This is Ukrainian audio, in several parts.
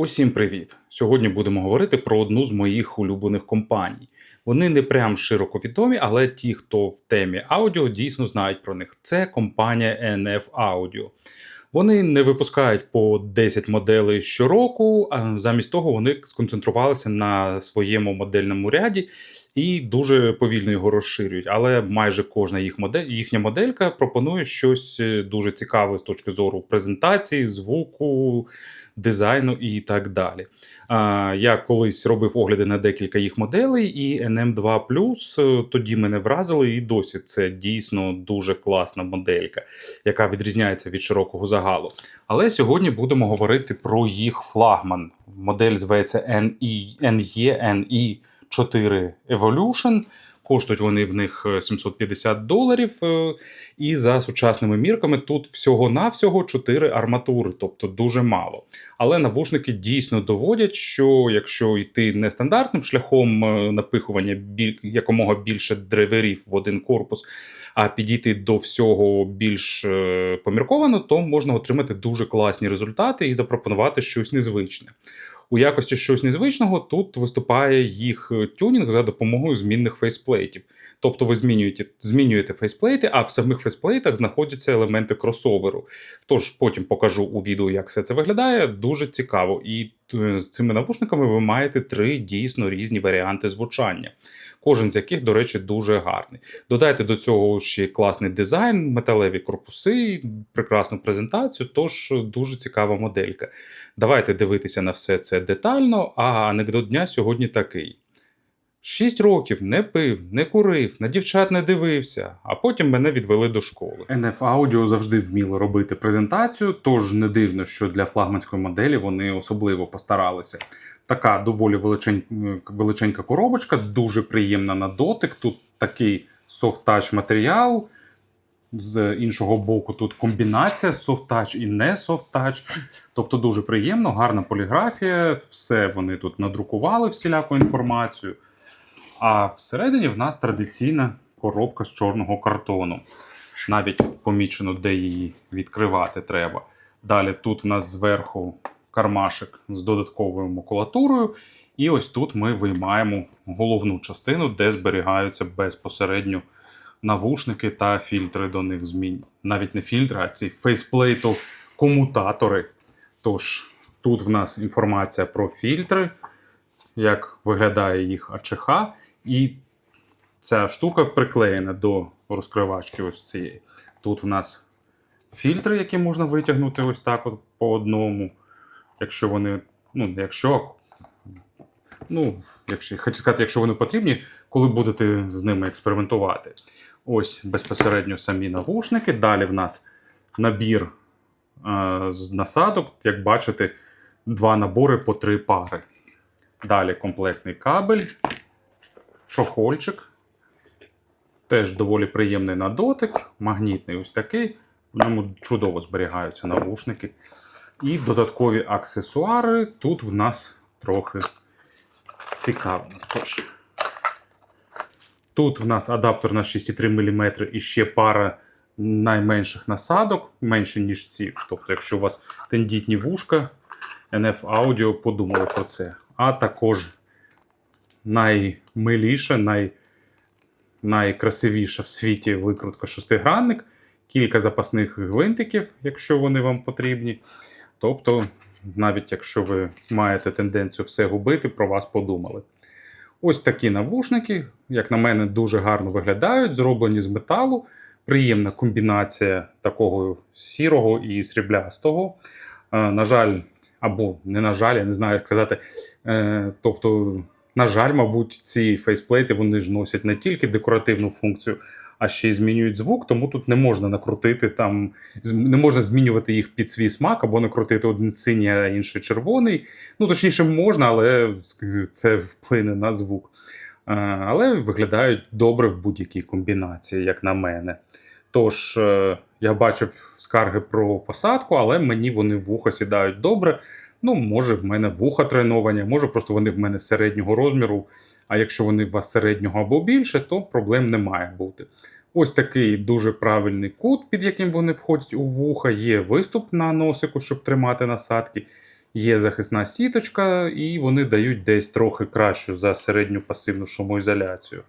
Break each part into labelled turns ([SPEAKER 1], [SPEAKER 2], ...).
[SPEAKER 1] Усім привіт! Сьогодні будемо говорити про одну з моїх улюблених компаній. Вони не прям широко відомі, але ті, хто в темі аудіо, дійсно знають про них. Це компанія NF Audio. Вони не випускають по 10 моделей щороку, а замість того вони сконцентрувалися на своєму модельному ряді і дуже повільно його розширюють. Але майже кожна їх модель, їхня моделька пропонує щось е, дуже цікаве з точки зору презентації, звуку, дизайну і так далі. Я колись робив огляди на декілька їх моделей, і NM2 е, тоді мене вразили, і досі це дійсно дуже класна моделька, яка відрізняється від широкого загалу. Але сьогодні будемо говорити про їх флагман. Модель зветься NE, NE, NE 4 Evolution. Коштують вони в них е, 750 доларів. е, І за сучасними мірками тут всього-навсього 4 арматури, тобто дуже мало. Але навушники дійсно доводять, що якщо йти нестандартним шляхом е, напихування біль... якомога більше драйверів в один корпус, а підійти до всього більш е, помірковано, то можна отримати дуже класні результати і запропонувати щось незвичне. У якості щось незвичного тут виступає їх е, тюнінг за допомогою змінних фейсплейтів. Тобто ви змінюєте, змінюєте фейсплейти, а в самих фейсплейтах знаходяться елементи кросоверу. Тож потім покажу у відео, як все це виглядає. Дуже цікаво. І е, з цими навушниками ви маєте три дійсно різні варіанти звучання. Кожен з яких, до речі, дуже гарний. Додайте до цього ще класний дизайн, металеві корпуси, прекрасну презентацію. Тож дуже цікава моделька. Давайте дивитися на все це детально. А анекдот дня сьогодні такий: Шість років не пив, не курив, на дівчат не дивився, а потім мене відвели до школи. NF Audio завжди вміло робити презентацію, тож не дивно, що для флагманської моделі вони особливо постаралися. Така доволі величень... величенька коробочка, дуже приємна на дотик. Тут такий софт-тач матеріал. З іншого боку, тут комбінація софт-тач і не софт-тач. Тобто дуже приємно, гарна поліграфія, все вони тут надрукували всіляку інформацію. А всередині в нас традиційна коробка з чорного картону. Навіть помічено, де її відкривати треба. Далі тут в нас зверху кармашик з додатковою макулатурою. І ось тут ми виймаємо головну частину, де зберігаються безпосередньо навушники та фільтри до них змін. Навіть не фільтри, а ці фейсплейту комутатори. Тож тут в нас інформація про фільтри, як виглядає їх АЧХ, і ця штука приклеєна до розкривачки ось цієї. Тут в нас фільтри, які можна витягнути ось так от по одному. Якщо вони, ну, якщо, ну, якщо, хочу сказати, якщо вони потрібні, коли будете з ними експериментувати. Ось безпосередньо самі навушники. Далі в нас набір е, з насадок, як бачите, два набори по три пари. Далі комплектний кабель, чохольчик. Теж доволі приємний на дотик, магнітний ось такий. В ньому чудово зберігаються навушники. І додаткові аксесуари. Тут в нас трохи цікаво. Тож, Тут в нас адаптер на 6,3 мм і ще пара найменших насадок, менше, ніж ці. Тобто, якщо у вас тендітні вушка, NF Audio подумали про це. А також наймиліша, най, найкрасивіша в світі викрутка шестигранник, кілька запасних гвинтиків, якщо вони вам потрібні. Тобто, навіть якщо ви маєте тенденцію все губити, про вас подумали. Ось такі навушники, як на мене, дуже гарно виглядають, зроблені з металу. Приємна комбінація такого сірого і сріблястого. Е, на жаль, або не на жаль, я не знаю, як сказати. Е, тобто, на жаль, мабуть, ці фейсплейти вони ж носять не тільки декоративну функцію, а ще й змінюють звук, тому тут не можна накрутити там, не можна змінювати їх під свій смак або накрутити один синій, а інший червоний. Ну, точніше, можна, але це вплине на звук. Але виглядають добре в будь-якій комбінації, як на мене. Тож, е, я бачив скарги про посадку, але мені вони в вуха сідають добре. Ну, може, в мене вуха треновані, може, просто вони в мене середнього розміру. А якщо вони у вас середнього або більше, то проблем не має бути. Ось такий дуже правильний кут, під яким вони входять у вуха. Є виступ на носику, щоб тримати насадки. Є захисна сіточка, і вони дають десь трохи кращу за середню пасивну шумоізоляцію.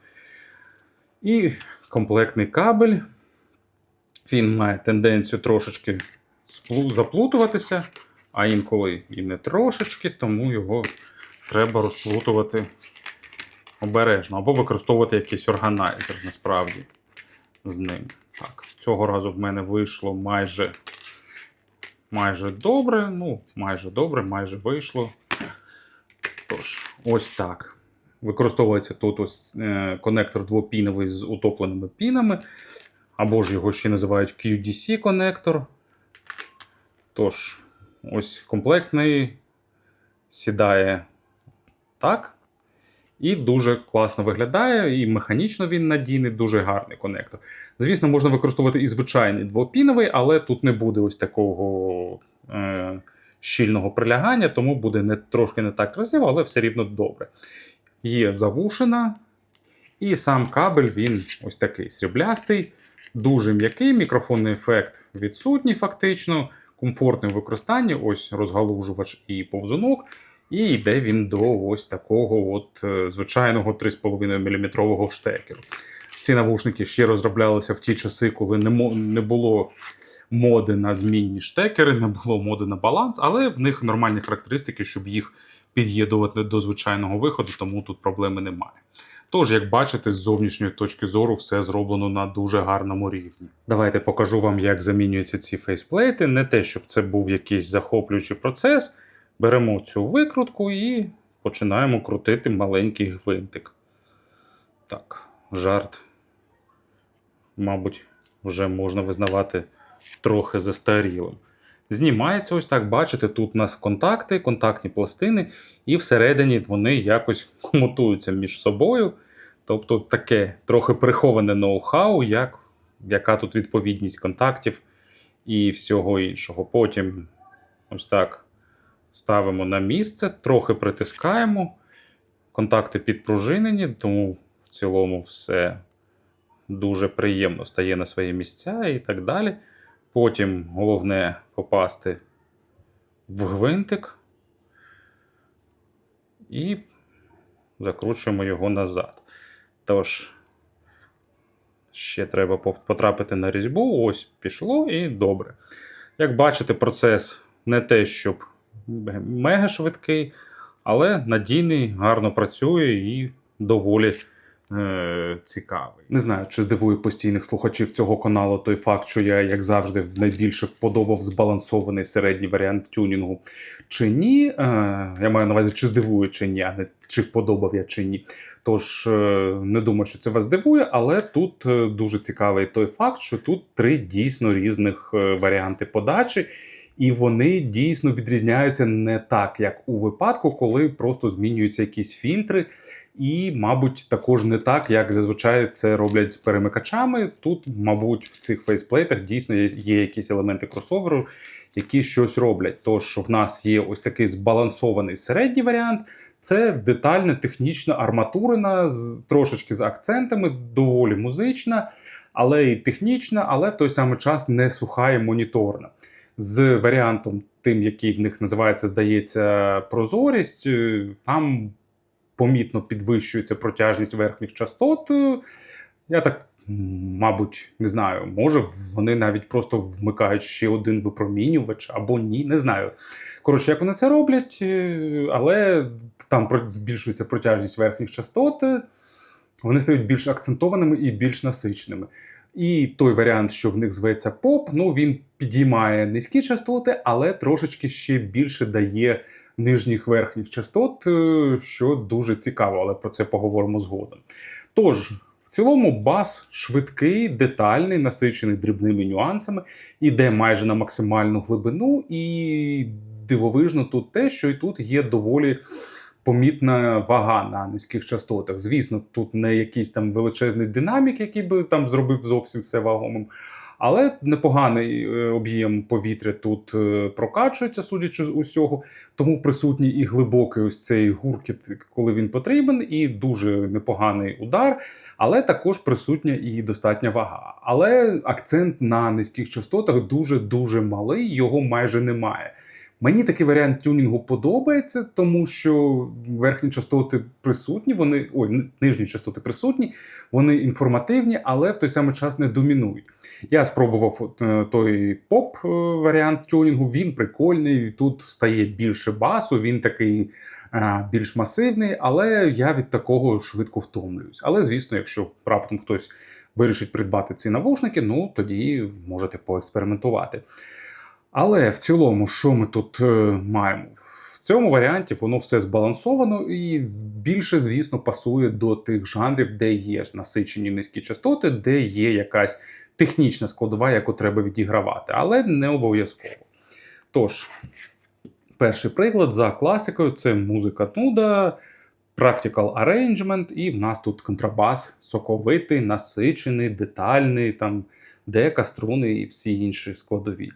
[SPEAKER 1] І комплектний кабель. Він має тенденцію трошечки заплутуватися, а інколи і не трошечки, тому його треба розплутувати обережно або використовувати якийсь органайзер насправді з ним. Так, цього разу в мене вийшло майже, майже добре. Ну, майже добре, майже вийшло. Тож, ось так. Використовується тут ось е, конектор двопіновий з утопленими пінами, або ж його ще називають QDC-конектор. Тож, ось комплектний сідає так. І дуже класно виглядає, і механічно він надійний, дуже гарний конектор. Звісно, можна використовувати і звичайний двопіновий, але тут не буде ось такого е, щільного прилягання, тому буде не, трошки не так красиво, але все рівно добре. Є завушина, і сам кабель він ось такий сріблястий, дуже м'який, мікрофонний ефект відсутній, фактично, комфортний в використанні, ось розгалужувач і повзунок. І йде він до ось такого от е, звичайного 3,5 мм штекеру. Ці навушники ще розроблялися в ті часи, коли не було моди на змінні штекери, не було моди на баланс, але в них нормальні характеристики, щоб їх під'єднувати до звичайного виходу, тому тут проблеми немає. Тож, як бачите, з зовнішньої точки зору все зроблено на дуже гарному рівні. Давайте покажу вам, як замінюються ці фейсплейти. Не те, щоб це був якийсь захоплюючий процес. Беремо цю викрутку і починаємо крутити маленький гвинтик. Так, жарт, мабуть, вже можна визнавати трохи застарілим. Знімається ось так, бачите, тут у нас контакти, контактні пластини, і всередині вони якось комутуються між собою. Тобто таке трохи приховане ноу-хау, як, яка тут відповідність контактів і всього іншого. Потім ось так ставимо на місце, трохи притискаємо. Контакти підпружинені, тому в цілому все дуже приємно стає на свої місця і так далі. Потім головне попасти в гвинтик і закручуємо його назад. Тож, ще треба потрапити на різьбу. Ось пішло і добре. Як бачите, процес не те, щоб мега швидкий, але надійний, гарно працює і доволі е, цікавий. Не знаю, чи здивує постійних слухачів цього каналу той факт, що я, як завжди, найбільше вподобав збалансований середній варіант тюнінгу. Чи ні? Е, я маю на увазі, чи здивує, чи ні, а не чи вподобав я, чи ні. Тож е, не думаю, що це вас здивує, але тут е, дуже цікавий той факт, що тут три дійсно різних варіанти подачі. І вони дійсно відрізняються не так, як у випадку, коли просто змінюються якісь фільтри. І, мабуть, також не так, як зазвичай це роблять з перемикачами. Тут, мабуть, в цих фейсплейтах дійсно є, якісь елементи кросоверу, які щось роблять. Тож в нас є ось такий збалансований середній варіант. Це детальна технічна арматурина, з трошечки з акцентами, доволі музична, але і технічна, але в той самий час не суха і моніторна. З варіантом, тим, який в них називається, здається, прозорість, е, там помітно підвищується протяжність верхніх частот. Е, Я так, мабуть, не знаю, може вони навіть просто вмикають ще один випромінювач або ні, не знаю. Коротше, як вони це роблять, е, але там збільшується протяжність верхніх частот, е, вони стають більш акцентованими і більш насиченими. І той варіант, що в них зветься поп, ну він підіймає низькі частоти, але трошечки ще більше дає нижніх верхніх частот, е, що дуже цікаво, але про це поговоримо згодом. Тож, в цілому, бас швидкий, детальний, насичений дрібними нюансами, іде майже на максимальну глибину, і дивовижно тут те, що і тут є доволі помітна вага на низьких частотах. Звісно, тут не якийсь там величезний динамік, який би там зробив зовсім все вагомим. Але непоганий е, об'єм повітря тут е, прокачується, судячи з усього. Тому присутній і глибокий ось цей гуркіт, коли він потрібен, і дуже непоганий удар, але також присутня і достатня вага. Але акцент на низьких частотах дуже дуже малий, його майже немає.
[SPEAKER 2] Мені такий варіант тюнінгу подобається, тому що верхні частоти присутні, вони ой, ни- нижні частоти присутні, вони інформативні, але в той самий час не домінують. Я спробував е, той поп е, тюнінгу. Він прикольний. Тут стає більше басу, він такий е, більш масивний, але я від такого швидко втомлююсь. Але звісно, якщо раптом хтось вирішить придбати ці навушники, ну тоді можете поекспериментувати. Але в цілому, що ми тут е, маємо? В цьому варіанті воно все збалансовано і більше, звісно, пасує до тих жанрів, де є насичені низькі частоти, де є якась технічна складова, яку треба відігравати, але не обов'язково. Тож, перший приклад за класикою це музика нуда, practical arrangement, і в нас тут контрабас соковитий, насичений, детальний, там дека, струни і всі інші складові.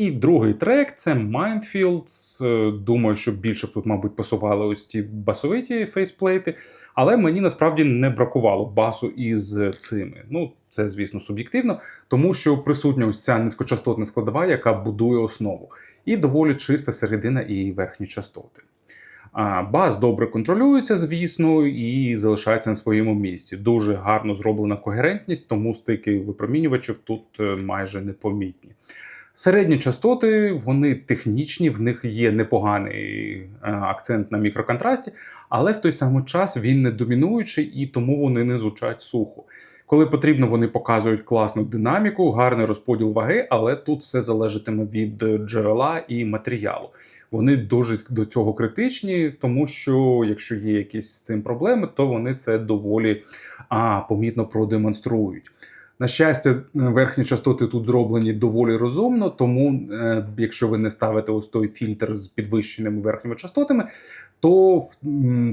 [SPEAKER 2] І другий трек це Mindfields. Е, Думаю, що більше б тут, мабуть, пасували ось ті басовиті фейсплейти, але мені насправді не бракувало басу із цими. Ну, це, звісно, суб'єктивно, тому що присутня ось ця низькочастотна складова, яка будує основу, і доволі чиста середина і верхні частоти. А, Бас добре контролюється, звісно, і залишається на своєму місці. Дуже гарно зроблена когерентність, тому стики випромінювачів тут е, майже непомітні. Середні частоти, вони технічні, в них є непоганий е, акцент на мікроконтрасті, але в той самий час він не домінуючий і тому вони не звучать сухо. Коли потрібно, вони показують класну динаміку, гарний розподіл ваги, але тут все залежатиме від джерела і матеріалу. Вони дуже до цього критичні, тому що якщо є якісь з цим проблеми, то вони це доволі а, помітно продемонструють. На щастя, е, верхні частоти тут зроблені доволі розумно, тому е, якщо ви не ставите ось той фільтр з підвищеними верхніми частотами, то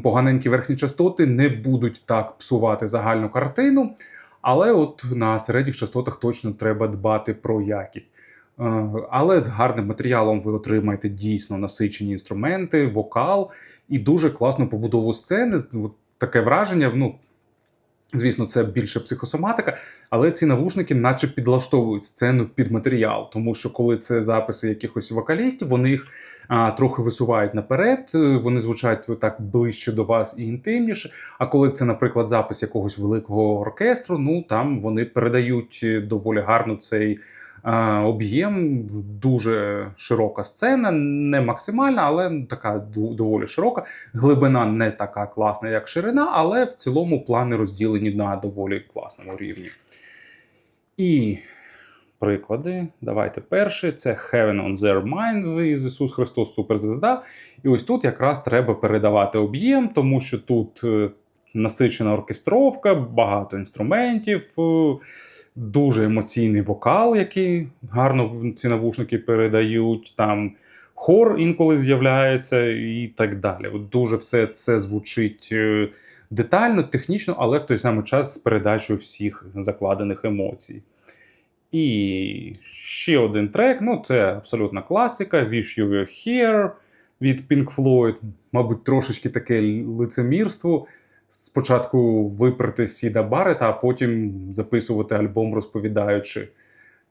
[SPEAKER 2] поганенькі верхні частоти не будуть так псувати загальну картину. Але от на середніх частотах точно треба дбати про якість. Е, Але з гарним матеріалом ви отримаєте дійсно насичені інструменти, вокал і дуже класну побудову сцени. Таке враження, ну. Звісно, це більше психосоматика, але ці навушники, наче підлаштовують сцену під матеріал, тому що коли це записи якихось вокалістів, вони їх а, трохи висувають наперед, е, вони звучать так ближче до вас і інтимніше. А коли це, наприклад, запис якогось великого оркестру, ну там вони передають е, доволі гарно цей об'єм, дуже широка сцена, не максимальна, але така доволі широка. Глибина не така класна, як ширина, але в цілому плани розділені на доволі класному рівні. І приклади. Давайте перший. Це Heaven on Their Minds із Ісус Христос Суперзвезда. І ось тут якраз треба передавати об'єм, тому що тут е, насичена оркестровка, багато інструментів, е, дуже емоційний вокал, який гарно ці навушники передають. Там хор інколи з'являється і так далі. От дуже все це звучить е, детально, технічно, але в той самий час з передачею всіх закладених емоцій. І ще один трек. Ну, це абсолютна класика. Wish You Were Here від Pink Floyd. Мабуть, трошечки таке лицемірство. Спочатку виперти Сіда Барета, а потім записувати альбом, розповідаючи,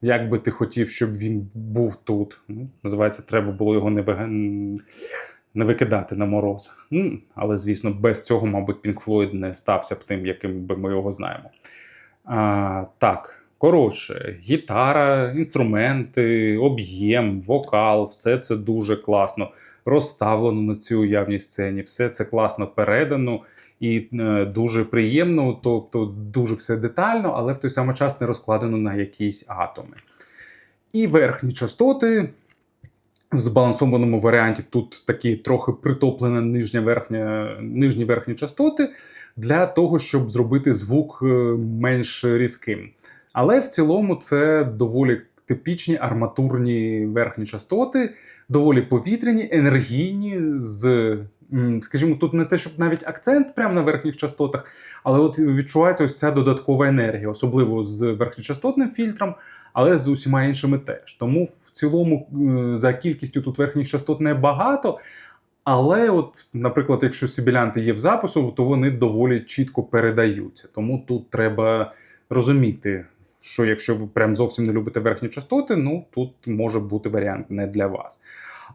[SPEAKER 2] як би ти хотів, щоб він був тут. Ну, називається, треба було його не, вига... не викидати на мороз. Ну, але, звісно, без цього, мабуть, Pink Floyd не стався б тим, яким би ми його знаємо. А, так, коротше, гітара, інструменти, об'єм, вокал, все це дуже класно розставлено на цій уявній сцені, все це класно передано і е, дуже приємно, тобто дуже все детально, але в той самий час не розкладено на якісь атоми. І верхні частоти. В збалансованому варіанті тут такі трохи притоплена нижня верхня, нижні верхні частоти для того, щоб зробити звук е, менш різким. Але в цілому це доволі типічні арматурні верхні частоти, доволі повітряні, енергійні, з, скажімо, тут не те, щоб навіть акцент прямо на верхніх частотах, але от відчувається ось ця додаткова енергія, особливо з верхньочастотним фільтром, але з усіма іншими теж. Тому в цілому за кількістю тут верхніх частот небагато. Але, от, наприклад, якщо сибілянти є в запису, то вони доволі чітко передаються. Тому тут треба розуміти, що якщо ви прям зовсім не любите верхні частоти, ну тут може бути варіант не для вас.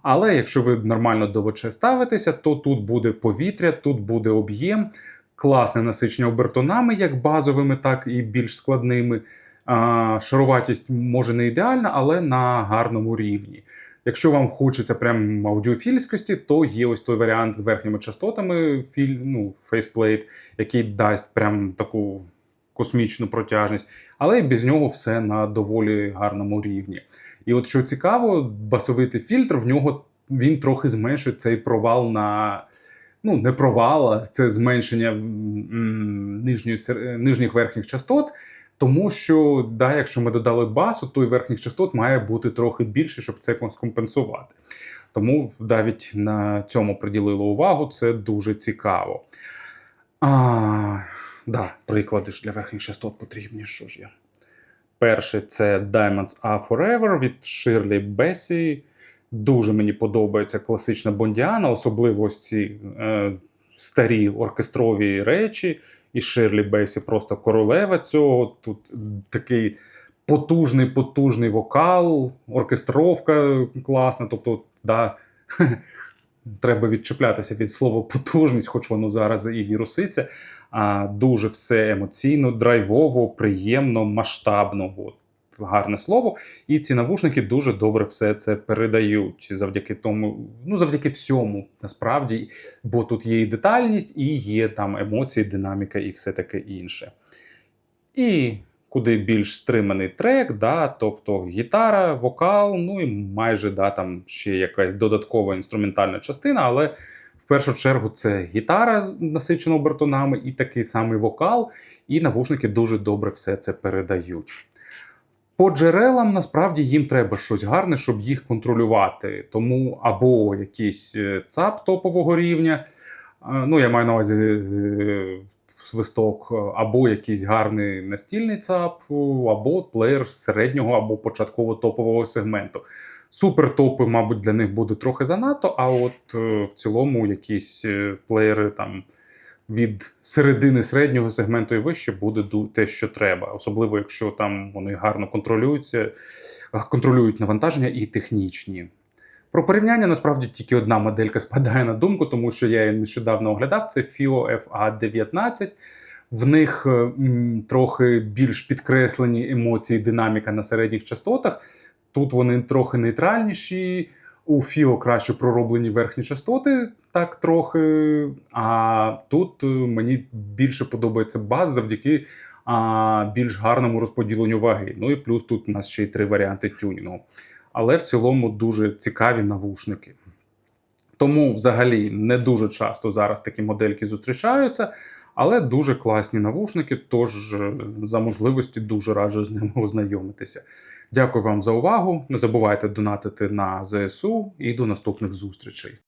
[SPEAKER 2] Але якщо ви нормально до ВЧ ставитеся, то тут буде повітря, тут буде об'єм, класне насичення обертонами, як базовими, так і більш складними. Шаруватість може не ідеальна, але на гарному рівні. Якщо вам хочеться прям аудіофільськості, то є ось той варіант з верхніми частотами, філь, ну, фейсплейт, який дасть прям таку космічну протяжність, але і без нього все на доволі гарному рівні. І от що цікаво, басовитий фільтр в нього він трохи зменшить цей провал на. Ну, не провал, а це зменшення нижньої, нижніх верхніх частот. Тому що, да, якщо ми додали басу, то і верхніх частот має бути трохи більше, щоб це скомпенсувати. Тому навіть на цьому приділили увагу, це дуже цікаво. А, да, приклади ж для верхніх частот потрібні. Що ж є? Перший це Diamonds Are Forever від Shirley Bassey. Дуже мені подобається класична бондіана, особливо ось ці е, старі оркестрові речі. І Ширлі Бейсі просто королева цього. Тут такий потужний, потужний вокал, оркестровка класна. Тобто, да, треба відчіплятися від слова потужність, хоч воно зараз і віруситься. А дуже все емоційно, драйвово, приємно, масштабно. От. Гарне слово, і ці навушники дуже добре все це передають завдяки тому, ну завдяки всьому, насправді, бо тут є і детальність, і є там емоції, динаміка і все таке інше. І куди більш стриманий трек, да, тобто гітара, вокал, ну і майже да, там ще якась додаткова інструментальна частина, але в першу чергу це гітара насичена обертонами і такий самий вокал, і навушники дуже добре все це передають. По джерелам насправді їм треба щось гарне, щоб їх контролювати. Тому або якийсь е, ЦАП топового рівня, е, ну я маю на увазі е, свисток, е, або якийсь гарний настільний ЦАП, е, або плеєр середнього або початково топового сегменту. Супер топи, мабуть, для них буде трохи занадто, а от е, в цілому якісь плеєри там від середини середнього сегменту і вище буде те, що треба, особливо якщо там вони гарно контролюються, контролюють навантаження і технічні. Про порівняння насправді тільки одна моделька спадає на думку, тому що я її нещодавно оглядав. Це FIO FA19. В них е, м, трохи більш підкреслені емоції, динаміка на середніх частотах. Тут вони трохи нейтральніші. У FIO краще пророблені верхні частоти, так трохи. А тут е, мені більше подобається бас завдяки а, більш гарному розподіленню ваги. Ну і плюс тут у нас ще й три варіанти тюнінгу. Але в цілому дуже цікаві навушники. Тому взагалі не дуже часто зараз такі модельки зустрічаються, але дуже класні навушники. Тож е, за можливості дуже раджу з ними ознайомитися. Дякую вам за увагу. Не забувайте донатити на ЗСУ і до наступних зустрічей.